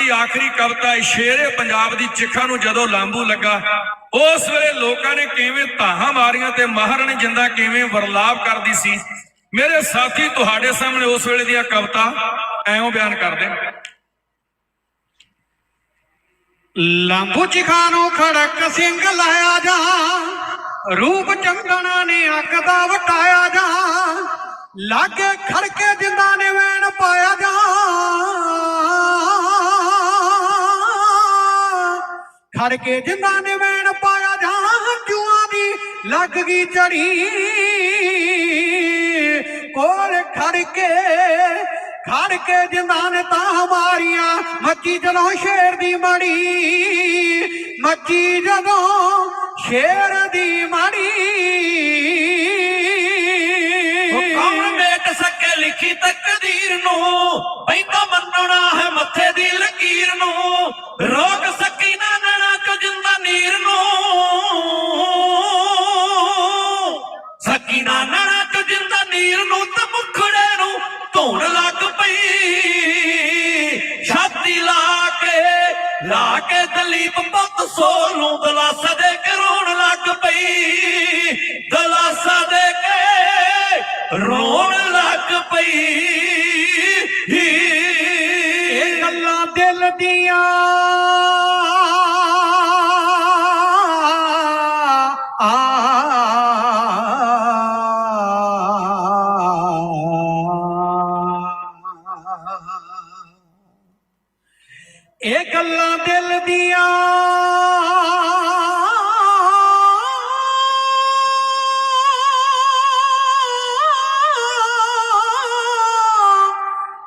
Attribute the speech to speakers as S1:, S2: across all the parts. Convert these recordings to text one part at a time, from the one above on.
S1: ਦੀ ਆਖਰੀ ਕਵਿਤਾ ਸ਼ੇਰੇ ਪੰਜਾਬ ਦੀ ਚਿੱਖਾਂ ਨੂੰ ਜਦੋਂ ਲਾਂਬੂ ਲੱਗਾ ਉਸ ਵੇਲੇ ਲੋਕਾਂ ਨੇ ਕਿਵੇਂ ਧਾਹਾਂ ਮਾਰੀਆਂ ਤੇ ਮਹਾਰਾਣੀ ਜਿੰਦਾ ਕਿਵੇਂ ਵਰਲਾਪ ਕਰਦੀ ਸੀ। ਮੇਰੇ ਸਾਥੀ ਤੁਹਾਡੇ ਸਾਹਮਣੇ ਉਸ ਵੇਲੇ ਦੀਆਂ ਕਵਿਤਾ ਐਵੇਂ ਬਿਆਨ ਕਰਦੇ ਲਾਂਬੂ
S2: ਲੰਬੂ ਨੂੰ ਖੜਕ ਸਿੰਘ ਲਾਇਆ ਜਾ, ਰੂਪ ਚੰਦਣਾ ਨੇ ਅੱਗ ਦਾ ਵਟਾਇਆ ਜਾ, ਲਾਗੇ ਖੜਕੇ ਜਿੰਦਾ ਨੇ ਵੈਣ ਪਾਇਆ ਜਾ। ਖੜਕੇ ਜਿੰਦਾ ਨੇ ਵੈਣ ਪਾਇਆ ਜਾ ਜੂਆਂ ਦੀ ਲੱਗ ਗਈ ਚੜੀ। ਕੋਲ ਖੜਕੇ ਖੜ ਕੇ ਜਿੰਦਾਂ ਨੇ ਤਾਂ ਮਾਰੀਆਂ, ਮੱਚੀ ਜਦੋਂ ਸ਼ੇਰ ਦੀ ਮੜੀ, ਮੱਚੀ ਜਦੋਂ ਸ਼ੇਰ ਦੀ ਮੜੀ।
S3: ਕੌਣ ਮੇਟ ਸਕੇ ਲਿਖੀ ਤਕਦੀਰ ਨੂੰ? ਪੈਂਦਾ ਮੰਨਣਾ ਦਲੀਪ ਪੁੱਤ ਸੋਲ ਦਲਾਸਾ ਦੇ ਕੇ ਰੋਣ ਲੱਗ ਪਈ। ਦਲਾਸਾ ਦੇ ਕੇ ਰੋਣ ਲੱਗ ਪਈ।
S2: ਇਹ ਗੱਲਾਂ ਦਿਲ ਦੀਆਂ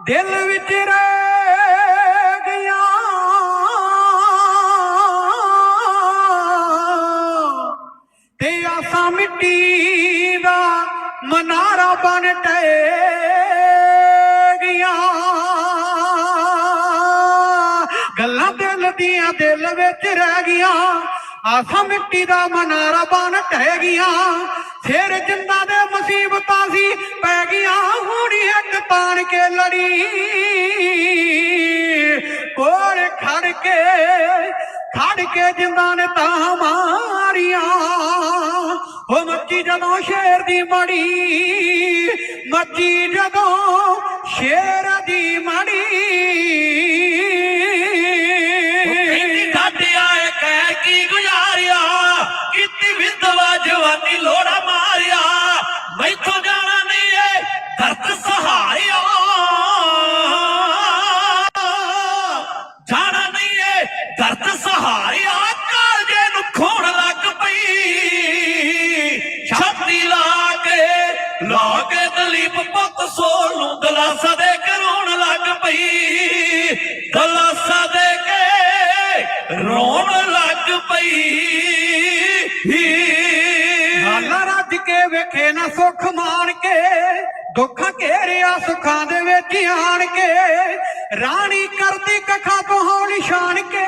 S2: ਦਿਲ ਵਿੱਚ ਰਹਿ ਗਿਆ। ਤੇ ਆਸਾਂ ਮਿੱਟੀ ਦਾ ਮਨਾਰਾ ਬਣ ਟਏ ਗਿਆ। ਗੱਲਾਂ ਦਿਲ ਦੀਆਂ ਦਿਲ ਵਿੱਚ ਰਹਿ ਗਈਆਂ ਆਸਾਂ ਮਿੱਟੀ ਦਾ ਮਨਾਰਾ ਬਣ ਟੈ ਗਈਆਂ ਫੇਰ ਜਿੰਦਾ ਦੇ ਮੁਸੀਬਤਾਂ ਸੀ ਪੈ ਗਈਆਂ ਹੁਣ ਇੱਕ ਤਾਣ ਕੇ ਲੜੀ, ਕੋਲ ਖੜ ਕੇ ਖੜ ਕੇ ਜਿੰਦਾਂ ਨੇ ਤਾਂ ਮਾਰੀਆਂ। ਉਹ ਮੱਚੀ ਜਦੋਂ ਸ਼ੇਰ ਦੀ ਮੜੀ, ਮੱਚੀ ਜਦੋਂ ਸ਼ੇਰ ਦੀ ਮੜੀ।
S3: ਕਹਿੰਦੀ ਕੀ ਗੁਜ਼ਾਰਿਆ? ਕੀਤੀ ਵਿਧਵਾ ਜਵਾਨੀ ਲੋੜਾ ਮਾਰ ਦਲੀਪ ਪੁੱਤ ਸੋਲ ਨੂੰ ਦਲਾਸਾ ਦੇ ਕੇ ਰੋਣ ਲੱਗ ਪਈ। ਦਲਾਸਾ ਦੇ ਕੇ ਰੋਣ ਲੱਗ ਪਈ।
S2: ਹਾਲਾ ਰੱਜ ਕੇ ਵੇਖੇ ਨਾ ਸੁੱਖ ਮਾਣ ਕੇ, ਦੁੱਖ ਘੇਰਿਆ ਸੁੱਖਾਂ ਦੇ ਵਿੱਚ ਆਣ ਕੇ। ਰਾਣੀ ਕਰਦੀ ਕਖਾ ਤੋਂ ਹੌਲੀ ਸ਼ਾਨ ਕੇ।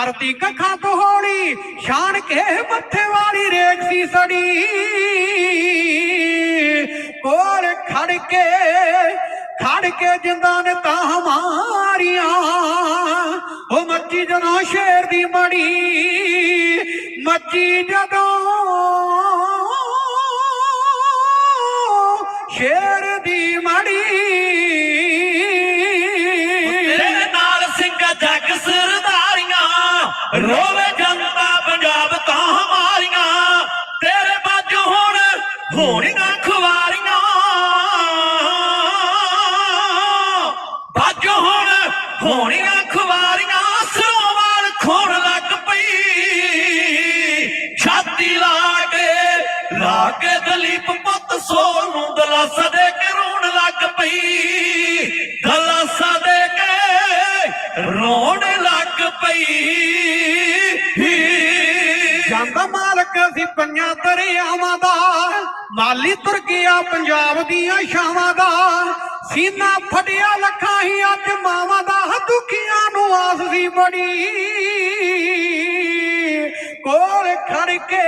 S2: ਕਰਦੀ ਕਖਾ ਤੋਂ ਸ਼ਾਨ ਕੇ ਮੱਥੇ ਵਾਲੀ ਰੇਖ ਸੀ ਸੜੀ। ਕੋਲ ਖੜ ਕੇ ਖੜ ਕੇ ਜਿੰਦਾਂ ਨੇ ਤਾਂ ਮਾਰੀਆਂ। ਉਹ ਮੱਚੀ ਜਦੋਂ ਸ਼ੇਰ ਦੀ ਮੜੀ, ਮੱਚੀ ਜਦੋਂ
S3: ਹੋਣੀਆਂ ਖੁਵਾਰੀਆਂ। ਬਾਝੋਂ ਹੁਣ ਹੋਣੀਆਂ ਖੁਵਾਰੀਆਂ ਸਰੋਵਾਲ ਖੋਣ ਲੱਗ ਪਈ। ਛਾਤੀ ਲਾ ਕੇ ਲਾ ਕੇ ਦਲੀਪ ਪੁੱਤ ਸੋਲ ਨੂੰ ਦਲਾਸਾ ਦੇ ਕੇ ਰੋਣ ਲੱਗ ਪਈ। ਦਲਾਸਾ ਦੇ ਕੇ ਰੋਣ ਲੱਗ ਪਈ।
S2: ਮਾਲਕ ਸੀ ਪੰਜਾਂ ਦਰਿਆਵਾਂ ਦਾ ਮਾਲੀ ਤੁਰ ਗਿਆ ਪੰਜਾਬ ਦੀਆਂ ਛਾਵਾਂ ਦਾ। ਸੀਨਾ ਫਟਿਆ ਲੱਖਾਂ ਹੀ ਅੱਜ ਮਾਵਾਂ ਦਾ, ਦੁਖੀਆਂ ਨੂੰ ਆਸ ਸੀ ਬੜੀ। ਕੋਲ ਖੜ ਕੇ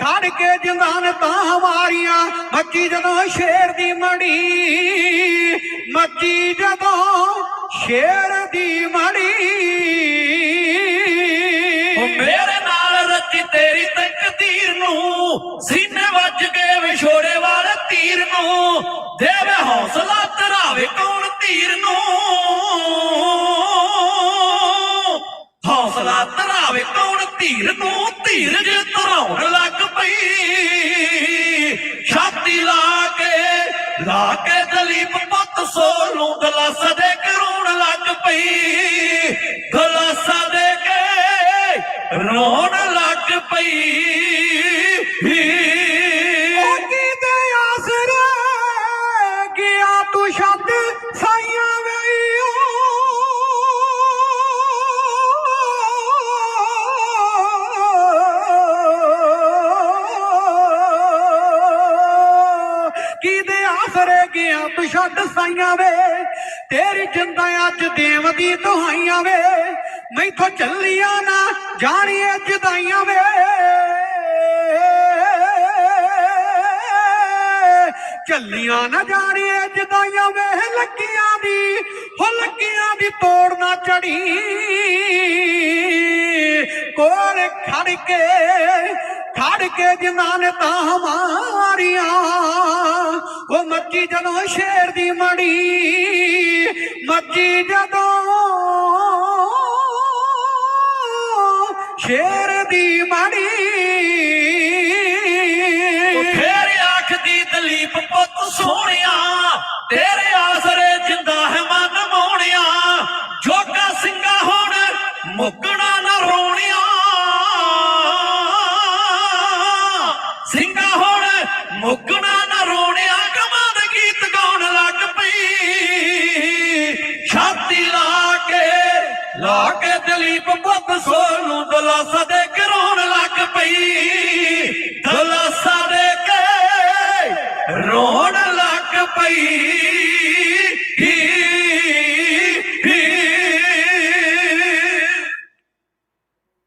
S2: ਖੜ ਕੇ ਜਿੰਦਾਂ ਤਾਂ ਮਾਰੀਆਂ, ਮੱਚੀ ਜਦੋਂ ਸ਼ੇਰ ਦੀ ਮੜੀ, ਮੱਚੀ ਜਦੋਂ ਸ਼ੇਰ ਦੀ ਮੜੀ
S3: ਹੌਸਲਾ ਧਰਾਵੇ ਕੌਣ? ਧੀਰ ਨੂੰ ਧੀਰ ਧਰਾਉਣ ਲੱਗ ਪਈ। ਛਾਤੀ ਲਾ ਕੇ ਲਾ ਕੇ ਦਲੀਪ ਪੁੱਤ ਸੋਲ ਗਲਾਸਾ ਦੇ ਕੇ ਰੋਣ ਲੱਗ ਪਈ। ਗਲਾਸਾ ਦੇ ਕੇ ਰੋਣ ਲੱਗ ਪਈ।
S2: ਦੇ ਆਸਰੇ ਗਿਆ ਤੂੰ ਛੱਡ ਸਾਈਆਂ ਦੇ ਗਿਆ ਤੂੰ ਛੱਡ ਸਾਈਆਂ ਵੇ। ਤੇਰੀ ਜਿੰਦਾ ਅੱਜ ਦੇਵਦੀ ਦੁਹਾਈਆਂ ਵੇ। ਮੈਥੋਂ ਚੱਲੀਆਂ ਨਾ, ਜਾਣੀਏ ਜਦਾਈਆਂ ਵੇ। ਚੱਲੀਆਂ ਨਾ, ਜਾਣੀਏ ਜਦਾਈਆਂ ਵੇ। ਲੱਗੀਆਂ ਦੀ, ਹੋ ਲੱਗੀਆਂ ਦੀ ਤੋੜ ਨਾ ਚੜੀ। ਕੋਲ ਖੜ ਕੇ ਖੜ ਕੇ ਜਿਨ੍ਹਾਂ ਨੇ ਤਾਂ ਮਾਰੀਆਂ ਮੱਚੀ ਜਦੋਂ ਸ਼ੇਰ ਦੀ ਮੜੀ ਮੱਚੀ ਜਦੋਂ ਸ਼ੇਰ ਦੀ ਮੜੀ।
S3: ਫੇਰ ਆਖਦੀ ਦਲੀਪ ਪੁੱਤ ਸੋਹਣਿਆ, ਤੇਰੇ ਆਸਰੇ ਜਿੰਦਾ ਹੈ ਮਨ ਮੋਹਣਿਆ। ਜੋਗਾ ਸਿੰਘਾ ਹੁਣ ਮੁੱਕਣਾ ਨਾ ਰੋਣਿਆ। ਸਿੰਘਾ ਹੁਣ ਮੁੱਕਣਾ ਕੇ ਦਲੀਪ ਨੂੰ ਦਲਾਸਾ ਦੇ